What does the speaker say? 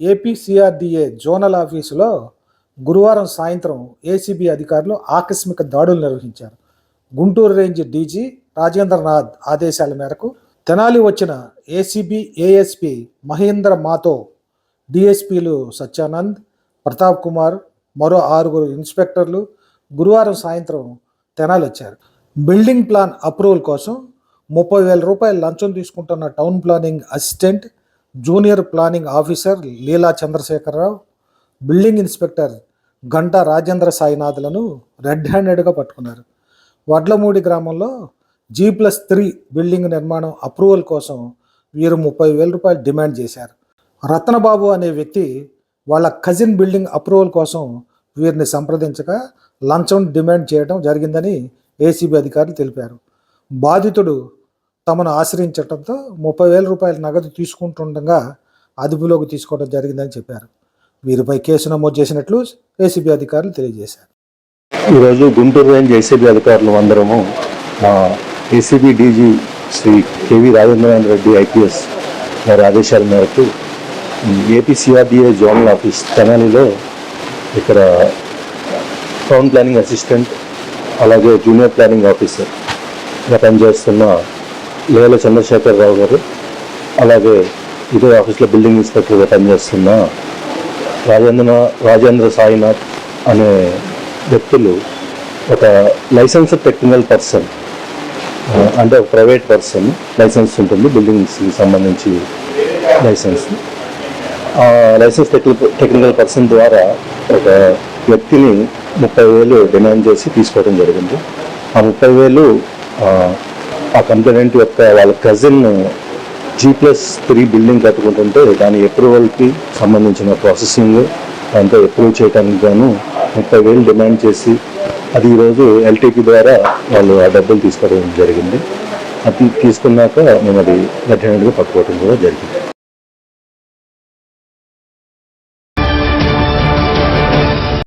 APCRDA zonal ఆఫీసులో గురువారం సాయంత్రం ఏసీబీ అధికారులు ఆకస్మిక దాడులు నిర్వహించారు. గుంటూరు రేంజ్ డీజీ రాజేంద్రనాథ్ ఆదేశాల మేరకు తెనాలి వచ్చిన ఏసీబీ ఏఎస్పీ మహేంద్ర మాతో డిఎస్పీలు సత్యానంద్ ప్రతాప్ కుమార్ మరో ఆరుగురు ఇన్స్పెక్టర్లు గురువారం సాయంత్రం తెనాలి వచ్చారు. బిల్డింగ్ ప్లాన్ అప్రూవల్ కోసం ముప్పై వేల రూపాయలు లంచం తీసుకుంటున్న town planning assistant junior planning officer Leela Chandrasekhararao building inspector Ganta Rajendra సాయినాథులను red హ్యాండెడ్గా పట్టుకున్నారు. వడ్లమూడి గ్రామంలో జీ ప్లస్ త్రీ బిల్డింగ్ నిర్మాణం అప్రూవల్ కోసం వీరు ముప్పై వేల రూపాయలు డిమాండ్ చేశారు. రత్నబాబు అనే వ్యక్తి వాళ్ళ కజిన్ బిల్డింగ్ అప్రూవల్ కోసం వీరిని సంప్రదించగా లంచం డిమాండ్ చేయడం జరిగిందని ఏసీబీ అధికారులు తెలిపారు. బాధితుడు తమను ఆశ్రయించడంతో ముప్పై వేల రూపాయల నగదు తీసుకుంటుండగా అదుపులోకి తీసుకోవడం జరిగిందని చెప్పారు. వీరిపై కేసు నమోదు చేసినట్లు ఏసీబీ అధికారులు తెలియజేశారు. ఈరోజు గుంటూరు రేంజ్ ఏసీబీ అధికారులు అందరము ACB DG Shri KV Rajendranath Reddy IPS వారి ఆదేశాల మేరకు ఏపీ జోనల్ ఆఫీస్ తెనాలిలో ఇక్కడ టౌన్ ప్లానింగ్ అసిస్టెంట్ అలాగే జూనియర్ ప్లానింగ్ ఆఫీసర్గా పనిచేస్తున్న లేల చంద్రశేఖరరావు గారు అలాగే ఇదే ఆఫీస్లో బిల్డింగ్ ఇన్స్పెక్టర్గా పనిచేస్తున్న రాజేంద్ర రాజేంద్ర సాయినాథ్ అనే వ్యక్తులు ఒక లైసెన్స్ టెక్నికల్ పర్సన్ అంటే ఒక ప్రైవేట్ పర్సన్ లైసెన్స్ ఉంటుంది బిల్డింగ్స్కి సంబంధించి లైసెన్స్. ఆ లైసెన్స్ టెక్నికల్ టెక్నికల్ పర్సన్ ద్వారా ఒక వ్యక్తిని ముప్పై వేలు డిమాండ్ చేసి తీసుకోవడం జరిగింది. ఆ ముప్పై వేలు ఆ, ఆ కంప్లైంట్ యొక్క వాళ్ళ cousin G plus three building కట్టుకుంటుంటే దాని అప్రూవల్కి సంబంధించిన ప్రాసెసింగ్ దాంతో అప్రూవ్ చేయడానికి గాను ముప్పై వేలు డిమాండ్ చేసి అది ఈరోజు ఎల్టీపీ ద్వారా వాళ్ళు ఆ డబ్బులు తీసుకోవడం జరిగింది. అది తీసుకున్నాక మేము అది రెడ్ పట్టుకోవడం కూడా జరిగింది.